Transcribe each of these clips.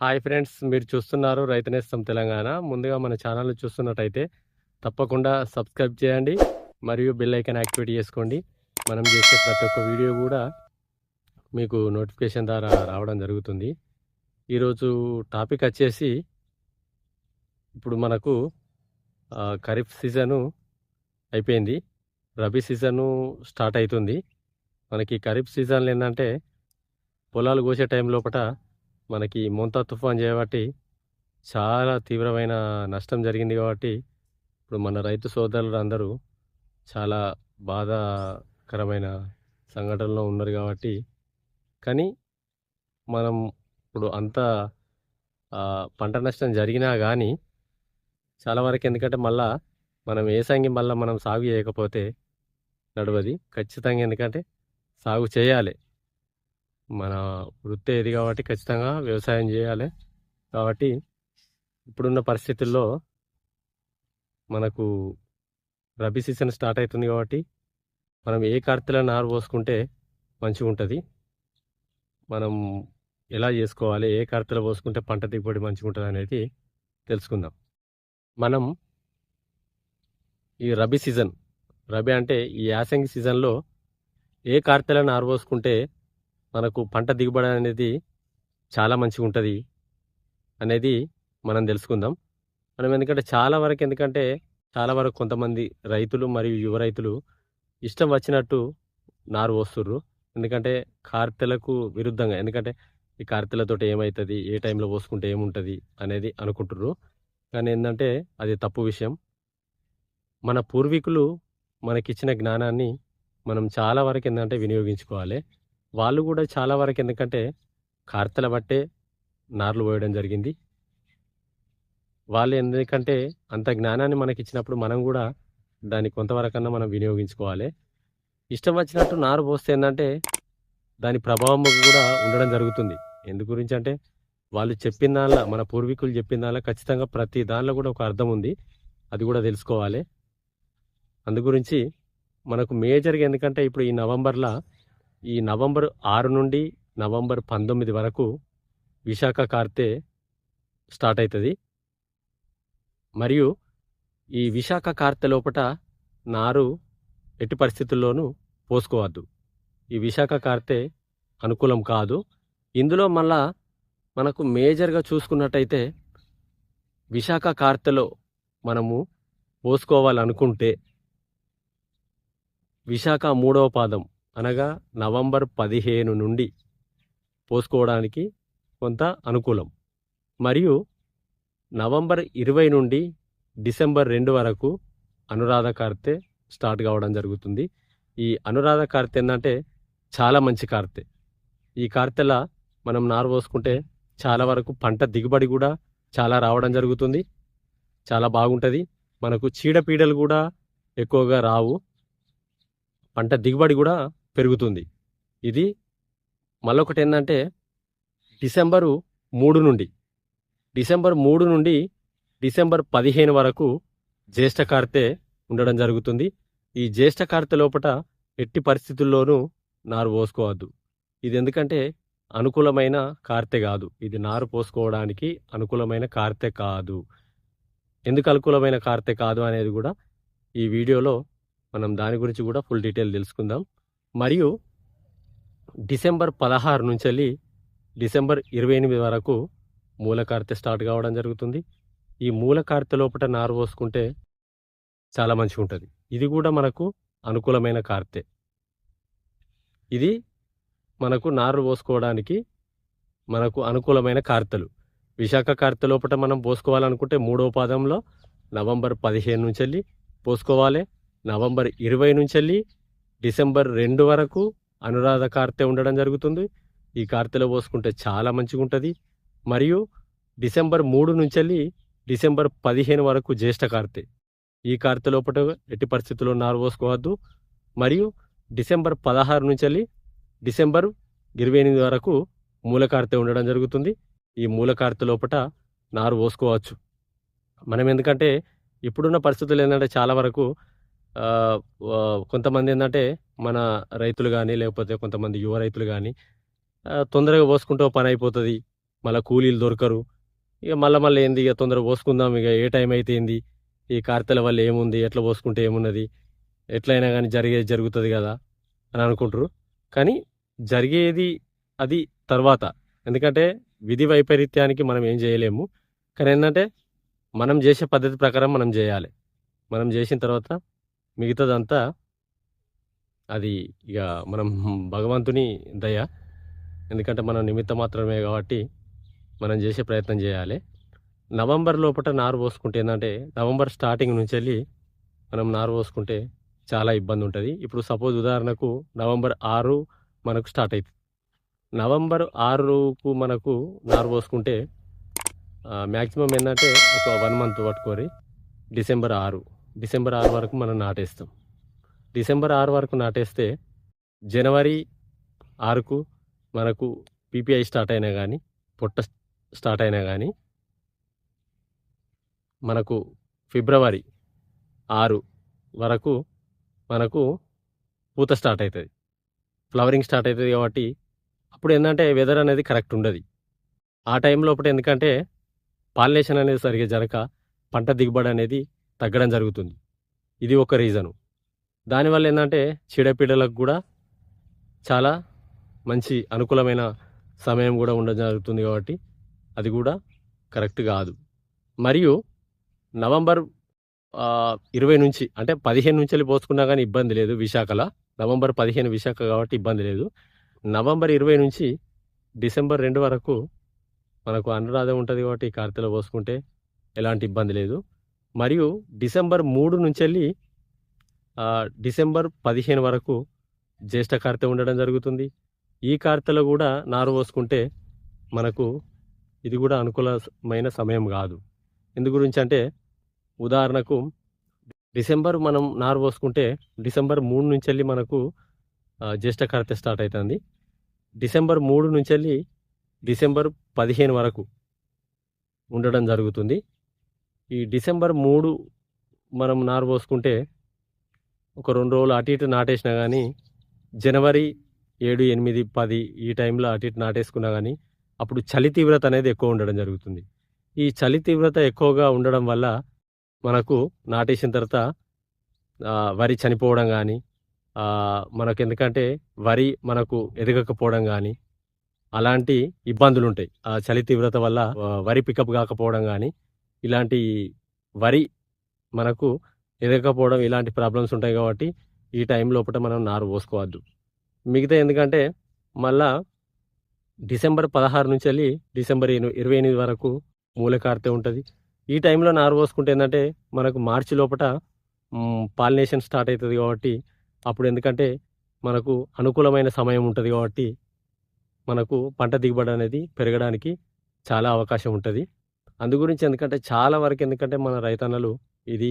Hi friends మీరు చూస్తున్నారు రైతు నేస్తం తెలంగాణ. ముందుగా మన ఛానల్ చూస్తున్నట్టయితే తప్పకుండా సబ్స్క్రైబ్ చేయండి మరియు బెల్ ఐకాన్ యాక్టివేట్ చేసుకోండి. మనం చేసే ప్రతి ఒక్క వీడియో కూడా మీకు నోటిఫికేషన్ ద్వారా రావడం జరుగుతుంది. ఈరోజు టాపిక్ వచ్చేసి ఇప్పుడు మనకు ఖరీఫ్ సీజను అయిపోయింది. రబీ సీజను స్టార్ట్ అవుతుంది. మనకి ఖరీఫ్ సీజన్లో ఏంటంటే పొలాలు కోసే టైం లోపల మనకి మోంతా తుఫాన్ చేయబట్టి చాలా తీవ్రమైన నష్టం జరిగింది కాబట్టి ఇప్పుడు మన రైతు సోదరులు అందరూ చాలా బాధాకరమైన సంఘటనలో ఉన్నారు కాబట్టి కానీ మనం ఇప్పుడు అంత పంట నష్టం జరిగినా కానీ చాలా వరకు ఎందుకంటే మళ్ళా మనం ఏసంగి మళ్ళీ మనం సాగు చేయకపోతే నడవది. ఖచ్చితంగా ఎందుకంటే సాగు చేయాలి. మన వృత్తి ఇది కాబట్టి ఖచ్చితంగా వ్యవసాయం చేయాలి. కాబట్టి ఇప్పుడున్న పరిస్థితుల్లో మనకు రబీ సీజన్ స్టార్ట్ అవుతుంది కాబట్టి మనం ఏ కార్తెల నారు పోసుకుంటే మంచిగా ఉంటుంది? మనం ఎలా చేసుకోవాలి? ఏ కార్తెలో పోసుకుంటే పంట దిగుబడి మంచిగా ఉంటుంది అనేది తెలుసుకుందాం. మనం ఈ రబీ సీజన్ రబీ అంటే ఈ యాసంగి సీజన్లో ఏ కార్తెల నారు పోసుకుంటే మనకు పంట దిగుబడి అనేది చాలా మంచిగా ఉంటుంది అనేది మనం తెలుసుకుందాం. మనం ఎందుకంటే చాలా వరకు ఎందుకంటే చాలా వరకు కొంతమంది రైతులు మరియు యువ రైతులు ఇష్టం వచ్చినట్టు నారు పోస్తుర్రు. ఎందుకంటే కార్తెలకు విరుద్ధంగా ఎందుకంటే ఈ కార్తెలతోటి ఏమవుతుంది ఏ టైంలో పోసుకుంటే ఏముంటుంది అనేది అనుకుంటుర్రు. కానీ ఏంటంటే అది తప్పు విషయం. మన పూర్వీకులు మనకిచ్చిన జ్ఞానాన్ని మనం చాలా వరకు ఏంటంటే వినియోగించుకోవాలి. వాళ్ళు కూడా చాలా వరకు ఎందుకంటే కార్తెల బట్టే నార్లు పోయడం జరిగింది. వాళ్ళు ఎందుకంటే అంత జ్ఞానాన్ని మనకి ఇచ్చినప్పుడు మనం కూడా దాన్ని కొంతవరకన్నా మనం వినియోగించుకోవాలి. ఇష్టం వచ్చినట్టు నారు పోస్తే ఏంటంటే దాని ప్రభావం కూడా ఉండడం జరుగుతుంది. ఎందు గురించి అంటే వాళ్ళు చెప్పిన దానిలో మన పూర్వీకులు చెప్పిన దానిలో ఖచ్చితంగా ప్రతి దానిలో కూడా ఒక అర్థం ఉంది. అది కూడా తెలుసుకోవాలి. అందు గురించి మనకు మేజర్గా ఎందుకంటే ఇప్పుడు ఈ నవంబర్లో ఈ నవంబర్ ఆరు నుండి నవంబర్ పంతొమ్మిది వరకు విశాఖ కార్తె స్టార్ట్ అవుతుంది మరియు ఈ విశాఖ కార్తె లోపట నారు ఎట్టి పరిస్థితుల్లోనూ పోసుకోవద్దు. ఈ విశాఖ కార్తె అనుకూలం కాదు. ఇందులో మళ్ళా మనకు మేజర్గా చూసుకున్నట్టయితే విశాఖ కార్తెలో మనము పోసుకోవాలనుకుంటే విశాఖ మూడవ పాదం అనగా నవంబర్ పదిహేను నుండి పోసుకోవడానికి కొంత అనుకూలం. మరియు నవంబర్ ఇరవై నుండి డిసెంబర్ రెండు వరకు అనురాధ కార్తె స్టార్ట్ కావడం జరుగుతుంది. ఈ అనురాధ కార్తె ఏంటంటే చాలా మంచి కార్తె. ఈ కార్తెల మనం నారు పోసుకుంటే చాలా వరకు పంట దిగుబడి కూడా చాలా రావడం జరుగుతుంది. చాలా బాగుంటుంది. మనకు చీడపీడలు కూడా ఎక్కువగా రావు. పంట దిగుబడి కూడా పెరుగుతుంది. ఇది మళ్ళొకటి ఏంటంటే డిసెంబరు మూడు నుండి డిసెంబర్ మూడు నుండి డిసెంబర్ పదిహేను వరకు జ్యేష్ఠ కార్తె ఉండడం జరుగుతుంది. ఈ జ్యేష్ఠ కార్తె లోపట ఎట్టి పరిస్థితుల్లోనూ నారు పోసుకోవద్దు. ఇది ఎందుకంటే అనుకూలమైన కార్తె కాదు. ఇది నారు పోసుకోవడానికి అనుకూలమైన కార్తె కాదు. ఎందుకు అనుకూలమైన కార్తె కాదు అనేది కూడా ఈ వీడియోలో మనం దాని గురించి కూడా ఫుల్ డీటెయిల్ తెలుసుకుందాం. మరియు డిసెంబర్ పదహారు నుంచి వెళ్ళి డిసెంబర్ ఇరవై ఎనిమిది వరకు మూల కార్తె స్టార్ట్ కావడం జరుగుతుంది. ఈ మూలకార్తె లోపల నారు పోసుకుంటే చాలా మంచిగా ఉంటుంది ఇది కూడా మనకు అనుకూలమైన కార్తె. ఇది మనకు నారు పోసుకోవడానికి మనకు అనుకూలమైన కార్తెలు. విశాఖ కార్తె లోపల మనం పోసుకోవాలనుకుంటే మూడో పాదంలో నవంబర్ పదిహేను నుంచి వెళ్ళి పోసుకోవాలి. నవంబర్ ఇరవై నుంచి వెళ్ళి డిసెంబర్ రెండు వరకు అనురాధ కార్తె ఉండడం జరుగుతుంది. ఈ కార్తెలో పోసుకుంటే చాలా మంచిగా ఉంటుంది మరియు డిసెంబర్ మూడు నుంచి వెళ్ళి డిసెంబర్ పదిహేను వరకు జ్యేష్ఠ కార్తె. ఈ కార్తె లోపల ఎట్టి పరిస్థితుల్లో నారు పోసుకోవద్దు. మరియు డిసెంబర్ పదహారు నుంచి వెళ్ళి డిసెంబర్ ఇరవై ఎనిమిది వరకు మూల కార్తె ఉండడం జరుగుతుంది. ఈ మూల కార్తె లోపల నారు పోసుకోవచ్చు. మనం ఎందుకంటే ఇప్పుడున్న పరిస్థితులు ఏంటంటే చాలా వరకు కొంతమంది ఏంటంటే మన రైతులు కానీ లేకపోతే కొంతమంది యువ రైతులు కానీ తొందరగా పోసుకుంటే పని అయిపోతుంది. మళ్ళీ కూలీలు దొరకరు. ఇక మళ్ళీ మళ్ళీ ఏంది ఇక తొందరగా పోసుకుందాం ఇక ఏ టైం అయితే ఏంది ఈ కార్తెల వల్ల ఏముంది ఎట్లా పోసుకుంటే ఏమున్నది ఎట్లయినా కానీ జరిగేది జరుగుతుంది కదా అని అనుకుంటారు. కానీ జరిగేది అది తర్వాత. ఎందుకంటే విధి వైపరీత్యానికి మనం ఏం చేయలేము. కానీ ఏంటంటే మనం చేసే పద్ధతి ప్రకారం మనం చేయాలి. మనం చేసిన తర్వాత మిగతాదంతా అది ఇక మనం భగవంతుని దయ. ఎందుకంటే మనం నిమిత్త మాత్రమే కాబట్టి మనం చేసే ప్రయత్నం చేయాలి. నవంబర్ లోపల నారు పోసుకుంటే ఏంటంటే నవంబర్ స్టార్టింగ్ నుంచి వెళ్ళి మనం నారు పోసుకుంటే చాలా ఇబ్బంది ఉంటుంది ఇప్పుడు సపోజ్ ఉదాహరణకు నవంబర్ ఆరు మనకు స్టార్ట్ అవుతుంది నవంబర్ ఆరుకు మనకు నారు పోసుకుంటే మ్యాక్సిమం ఏంటంటే ఒక వన్ మంత్ పట్టుకోరి డిసెంబర్ ఆరు. డిసెంబర్ ఆరు వరకు మనం నాటేస్తాం. డిసెంబర్ ఆరు వరకు నాటేస్తే జనవరి ఆరుకు మనకు పీపీఐ స్టార్ట్ అయినా కానీ పొట్ట స్టార్ట్ అయినా కానీ మనకు ఫిబ్రవరి ఆరు వరకు మనకు పూత స్టార్ట్ అవుతుంది ఫ్లవరింగ్ స్టార్ట్ అవుతుంది కాబట్టి అప్పుడు ఏంటంటే వెదర్ అనేది కరెక్ట్ ఉండదు. ఆ టైంలో ఒకటి ఎందుకంటే పాలినేషన్ అనేది సరిగ్గా జరగక పంట దిగుబడి అనేది తగ్గడం జరుగుతుంది. ఇది ఒక రీజను. దానివల్ల ఏంటంటే చీడపీడలకు కూడా చాలా మంచి అనుకూలమైన సమయం కూడా ఉండడం జరుగుతుంది కాబట్టి అది కూడా కరెక్ట్ కాదు. మరియు నవంబర్ ఇరవై నుంచి అంటే పదిహేను నుంచి వెళ్ళి పోసుకున్నా కానీ ఇబ్బంది లేదు విశాఖలో. నవంబర్ పదిహేను విశాఖ కాబట్టి ఇబ్బంది లేదు. నవంబర్ ఇరవై నుంచి డిసెంబర్ రెండు వరకు మనకు అనురాధం ఉంటుంది కాబట్టి కార్తెలో పోసుకుంటే ఎలాంటి ఇబ్బంది లేదు. మరియు డిసెంబర్ మూడు నుంచి వెళ్ళి డిసెంబర్ పదిహేను వరకు జ్యేష్ఠ కార్తె ఉండడం జరుగుతుంది. ఈ కార్తెలో కూడా నారు పోసుకుంటే మనకు ఇది కూడా అనుకూలమైన సమయం కాదు. ఎందు గురించి అంటే ఉదాహరణకు డిసెంబర్ మనం నారు పోసుకుంటే డిసెంబర్ మూడు నుంచి వెళ్ళి మనకు జ్యేష్ఠ కార్తె స్టార్ట్ అవుతుంది డిసెంబర్ మూడు నుంచి వెళ్ళి డిసెంబర్ పదిహేను వరకు ఉండడం జరుగుతుంది. ఈ డిసెంబర్ మూడు మనం నారు పోసుకుంటే ఒక రెండు రోజులు అటు ఇటు నాటేసినా కానీ జనవరి ఏడు ఎనిమిది పది ఈ టైంలో అటు ఇటు నాటేసుకున్నా కానీ అప్పుడు చలి తీవ్రత అనేది ఎక్కువ ఉండడం జరుగుతుంది. ఈ చలి తీవ్రత ఎక్కువగా ఉండడం వల్ల మనకు నాటేసిన తర్వాత వరి చనిపోవడం కానీ మనకు ఎందుకంటే వరి మనకు ఎదగకపోవడం కానీ అలాంటి ఇబ్బందులు ఉంటాయి ఆ చలి తీవ్రత వల్ల వరి పికప్ కాకపోవడం కానీ ఇలాంటి వరి మనకు ఎదగకపోవడం ఇలాంటి ప్రాబ్లమ్స్ ఉంటాయి కాబట్టి ఈ టైం లోపల మనం నారు పోసుకోవద్దు. మిగతా ఎందుకంటే మళ్ళా డిసెంబర్ పదహారు నుంచి వెళ్ళి డిసెంబర్ ఇరవై ఎనిమిది వరకు మూలకార్తె ఉంటుంది. ఈ టైంలో నారు పోసుకుంటే ఏంటంటే మనకు మార్చి లోపల పాలినేషన్ స్టార్ట్ అవుతుంది కాబట్టి అప్పుడు ఎందుకంటే మనకు అనుకూలమైన సమయం ఉంటుంది కాబట్టి మనకు పంట దిగుబడి అనేది పెరగడానికి చాలా అవకాశం ఉంటుంది. అందు గురించి ఎందుకంటే చాలా వరకు ఎందుకంటే మన రైతన్నలు ఇది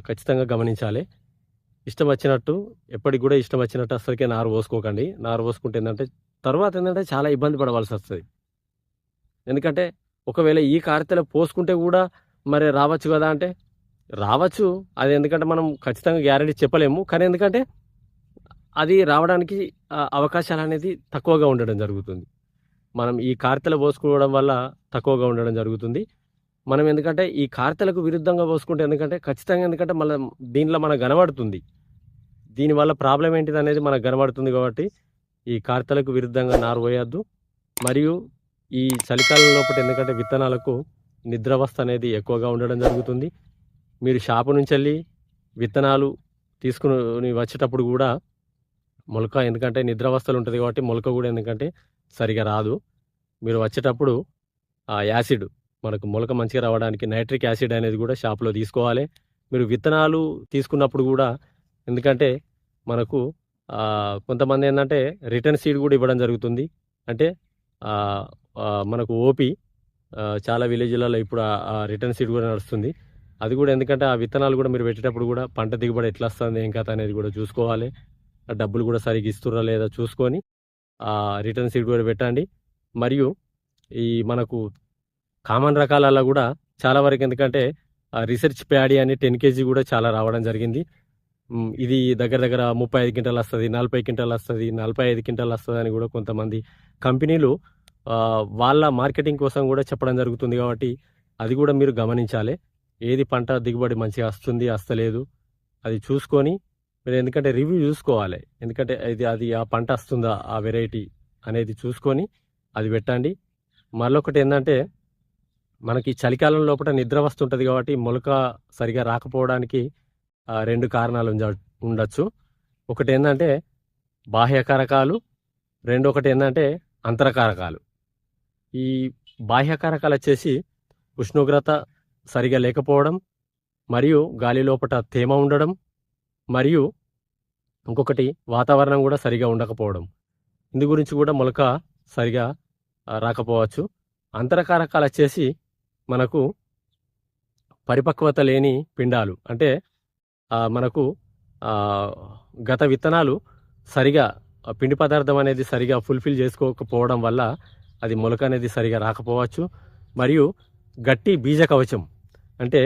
ఖచ్చితంగా గమనించాలి. ఇష్టం వచ్చినట్టు ఎప్పటికి కూడా ఇష్టం వచ్చినట్టు అసలుకే నారు పోసుకోకండి. నారు పోసుకుంటే ఏంటంటే తర్వాత ఏంటంటే చాలా ఇబ్బంది పడవలసి వస్తుంది. ఎందుకంటే ఒకవేళ ఈ కార్తెలో పోసుకుంటే కూడా మరి రావచ్చు కదా అంటే రావచ్చు. అది ఎందుకంటే మనం ఖచ్చితంగా గ్యారంటీ చెప్పలేము. కానీ ఎందుకంటే అది రావడానికి ఆ, అవకాశాలు అనేది తక్కువగా ఉండడం జరుగుతుంది. మనం ఈ కార్తెల పోసుకోవడం వల్ల తక్కువగా ఉండడం జరుగుతుంది. మనం ఎందుకంటే ఈ కార్తెలకు విరుద్ధంగా పోసుకుంటే ఎందుకంటే ఖచ్చితంగా ఎందుకంటే మన దీనిలో మనకు కనబడుతుంది. దీనివల్ల ప్రాబ్లం ఏంటిది అనేది మనకు కనబడుతుంది కాబట్టి ఈ కార్తెలకు విరుద్ధంగా నారు పోయొద్దు మరియు ఈ చలికాలం లోపల ఎందుకంటే విత్తనాలకు నిద్రావస్థ అనేది ఎక్కువగా ఉండడం జరుగుతుంది. మీరు షాపు నుంచి వెళ్ళి విత్తనాలు తీసుకుని వచ్చేటప్పుడు కూడా మొలక ఎందుకంటే నిద్రావస్థలు ఉంటుంది కాబట్టి మొలక కూడా ఎందుకంటే సరిగా రాదు. మీరు వచ్చేటప్పుడు ఆ యాసిడ్ మనకు మొలక మంచిగా రావడానికి నైట్రిక్ యాసిడ్ అనేది కూడా షాప్లో తీసుకోవాలి. మీరు విత్తనాలు తీసుకున్నప్పుడు కూడా ఎందుకంటే మనకు కొంతమంది ఏంటంటే రిటర్న్ సీడ్ కూడా ఇవ్వడం జరుగుతుంది. అంటే మనకు ఓపి చాలా విలేజ్లలో ఇప్పుడు ఆ- రిటర్న్ సీడ్ కూడా నడుస్తుంది. అది కూడా ఎందుకంటే ఆ విత్తనాలు కూడా మీరు పెట్టేటప్పుడు కూడా పంట దిగుబడి ఎట్లా వస్తుంది ఏం కథ అనేది కూడా చూసుకోవాలి. డబ్బులు కూడా సరిగ్గా ఇస్తుర్రా లేదా చూసుకొని రిటర్న్ సీట్ కూడా పెట్టండి. మరియు ఈ మనకు కామన్ రకాలలో కూడా చాలా వరకు ఎందుకంటే రీసెర్చ్ ప్యాడీ అని టెన్ కేజీ కూడా చాలా రావడం జరిగింది. ఇది దగ్గర దగ్గర ముప్పై ఐదు క్వింటాలు వస్తుంది నలభై క్వింటాలు వస్తుంది నలభై ఐదు క్వింటాలు వస్తుంది అని కూడా కొంతమంది కంపెనీలు వాళ్ళ మార్కెటింగ్ కోసం కూడా చెప్పడం జరుగుతుంది కాబట్టి అది కూడా మీరు గమనించాలి. ఏది పంట దిగుబడి మంచిగా వస్తుంది వస్తలేదు అది చూసుకొని మీరు ఎందుకంటే రివ్యూ చూసుకోవాలి. ఎందుకంటే ఇది అది ఆ పంట వస్తుందా ఆ వెరైటీ అనేది చూసుకొని అది పెట్టండి. మరొకటి ఏంటంటే మనకి చలికాలం లోపల నిద్ర వస్తుంటుంది కాబట్టి మొలక సరిగా రాకపోవడానికి ఆ, రెండు కారణాలు ఉండొచ్చు. ఒకటి ఏంటంటే బాహ్యకారకాలు రెండు ఒకటి ఏంటంటే అంతరకారకాలు ఈ బాహ్యకారకాలు వచ్చేసి ఉష్ణోగ్రత సరిగా లేకపోవడం మరియు గాలి లోపల తేమ ఉండడం మరియు ఇంకొకటి వాతావరణం కూడా సరిగా ఉండకపోవడం. ఇందు గురించి కూడా మొలక సరిగా రాకపోవచ్చు. అంతరకారకాలు వచ్చేసి మనకు పరిపక్వత లేని పిండాలు. అంటే మనకు గత విత్తనాలు సరిగా పిండి పదార్థం అనేది సరిగా ఫుల్ఫిల్ చేసుకోకపోవడం వల్ల అది మొలక అనేది సరిగా రాకపోవచ్చు. మరియు గట్టి బీజ కవచం అంటే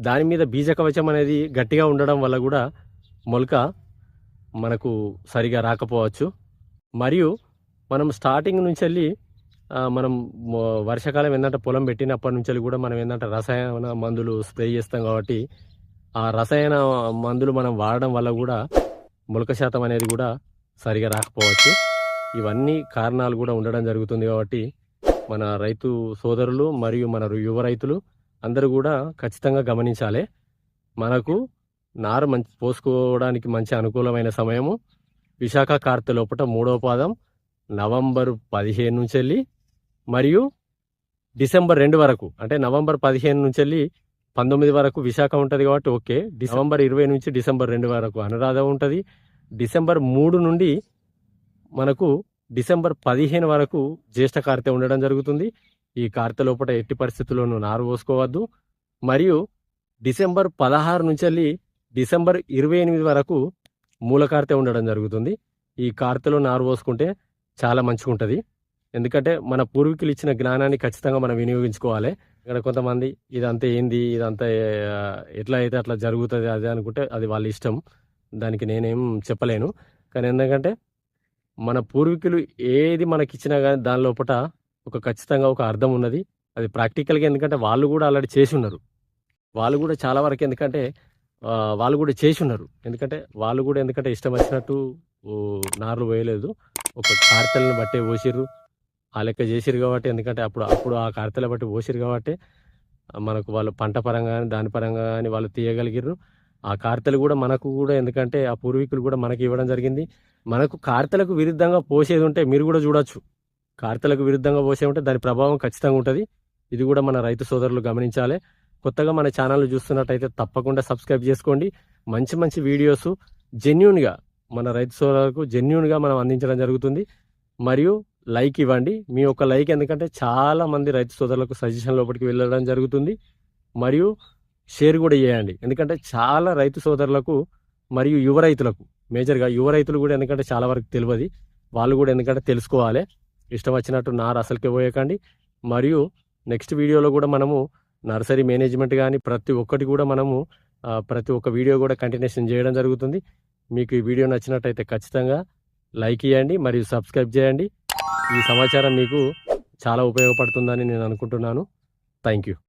దాని మీద బీజ కవచం అనేది గట్టిగా ఉండడం వల్ల కూడా మొలక మనకు సరిగా రాకపోవచ్చు. మరియు మనం స్టార్టింగ్ నుంచి వెళ్ళి మనం వర్షాకాలం ఏంటంటే పొలం పెట్టినప్పటి నుంచి వెళ్ళి కూడా మనం ఏంటంటే రసాయన మందులు స్ప్రే చేస్తాం కాబట్టి ఆ రసాయన మందులు మనం వాడడం వల్ల కూడా మొలక శాతం అనేది కూడా సరిగా రాకపోవచ్చు. ఇవన్నీ కారణాలు కూడా ఉండడం జరుగుతుంది కాబట్టి మన రైతు సోదరులు మరియు మన యువ రైతులు అందరూ కూడా ఖచ్చితంగా గమనించాలి. మనకు నారు మంచి పోసుకోవడానికి మంచి అనుకూలమైన సమయము. విశాఖ కార్తె లోపల మూడవ పాదం నవంబర్ పదిహేను నుంచి వెళ్ళి మరియు డిసెంబర్ రెండు వరకు అంటే నవంబర్ పదిహేను నుంచి వెళ్ళి పంతొమ్మిది వరకు విశాఖ ఉంటుంది కాబట్టి ఓకే. నవంబర్ ఇరవై నుంచి డిసెంబర్ రెండు వరకు అనురాధ ఉంటుంది. డిసెంబర్ మూడు నుండి మనకు డిసెంబర్ పదిహేను వరకు జ్యేష్ఠ కార్తె ఉండడం జరుగుతుంది. ఈ కార్తె లోపల ఎట్టి పరిస్థితుల్లోనూ నారు పోసుకోవద్దు. మరియు డిసెంబర్ పదహారు నుంచి వెళ్ళి డిసెంబర్ ఇరవై ఎనిమిది వరకు మూల కార్తె ఉండడం జరుగుతుంది. ఈ కార్తెలో నారు పోసుకుంటే చాలా మంచిగా ఉంటుంది ఎందుకంటే మన పూర్వీకులు ఇచ్చిన జ్ఞానాన్ని ఖచ్చితంగా మనం వినియోగించుకోవాలి. ఇక్కడ కొంతమంది ఇదంతా ఏంది ఇదంతా ఎట్లా అయితే అట్లా జరుగుతుంది అదే అనుకుంటే అది వాళ్ళ ఇష్టం. దానికి నేనేం చెప్పలేను. కానీ ఎందుకంటే మన పూర్వీకులు ఏది మనకి ఇచ్చినా కానీ దాని లోపల ఒక ఖచ్చితంగా ఒక అర్థం ఉన్నది. అది ప్రాక్టికల్గా ఎందుకంటే వాళ్ళు కూడా అలాంటి చేసి ఉన్నారు. వాళ్ళు కూడా చాలా వరకు ఎందుకంటే వాళ్ళు కూడా చేసి ఉన్నారు. ఎందుకంటే వాళ్ళు కూడా ఎందుకంటే ఇష్టం వచ్చినట్టు ఓ, నార్లు వేయలేదు ఒక కార్తెలను బట్టే పోసిర్రు. ఆ లెక్క చేసిరు కాబట్టి ఎందుకంటే అప్పుడు అప్పుడు ఆ కార్తెల బట్టి పోసిరు కాబట్టి మనకు వాళ్ళు పంట పరంగా కానీ దాని పరంగా కానీ వాళ్ళు తీయగలిగిర్రు. ఆ కార్తెలు కూడా మనకు కూడా ఎందుకంటే ఆ పూర్వీకులు కూడా మనకి ఇవ్వడం జరిగింది. మనకు కార్తెలకు విరుద్ధంగా పోసేది ఉంటే మీరు కూడా చూడొచ్చు. కార్తెలకు విరుద్ధంగా పోసే ఉంటే దాని ప్రభావం ఖచ్చితంగా ఉంటుంది. ఇది కూడా మన రైతు సోదరులు గమనించాలి. కొత్తగా మన ఛానల్ చూస్తున్నట్టయితే తప్పకుండా సబ్స్క్రైబ్ చేసుకోండి. మంచి మంచి వీడియోస్ జెన్యున్గా మన రైతు సోదరులకు జెన్యున్గా మనం అందించడం జరుగుతుంది. మరియు లైక్ ఇవ్వండి. మీ యొక్క లైక్ ఎందుకంటే చాలా మంది రైతు సోదరులకు సజెషన్ లోపలికి వెళ్ళడం జరుగుతుంది. మరియు షేర్ కూడా చేయండి ఎందుకంటే చాలా రైతు సోదరులకు మరియు యువ రైతులకు మేజర్గా యువ రైతులు కూడా ఎందుకంటే చాలా వరకు తెలియదు. వాళ్ళు కూడా ఎందుకంటే తెలుసుకోవాలి. ఇష్టం వచ్చినట్టు నారు అసలుకే పోయకండి. మరియు నెక్స్ట్ వీడియోలో కూడా మనము నర్సరీ మేనేజ్మెంట్ కానీ ప్రతి ఒక్కటి కూడా మనము ప్రతి ఒక్క వీడియో కూడా కంటిన్యూషన్ చేయడం జరుగుతుంది. మీకు ఈ వీడియో నచ్చినట్టయితే ఖచ్చితంగా లైక్ ఇవ్వండి మరియు సబ్స్క్రైబ్ చేయండి. ఈ సమాచారం మీకు చాలా ఉపయోగపడుతుందని నేను అనుకుంటున్నాను. Thank you.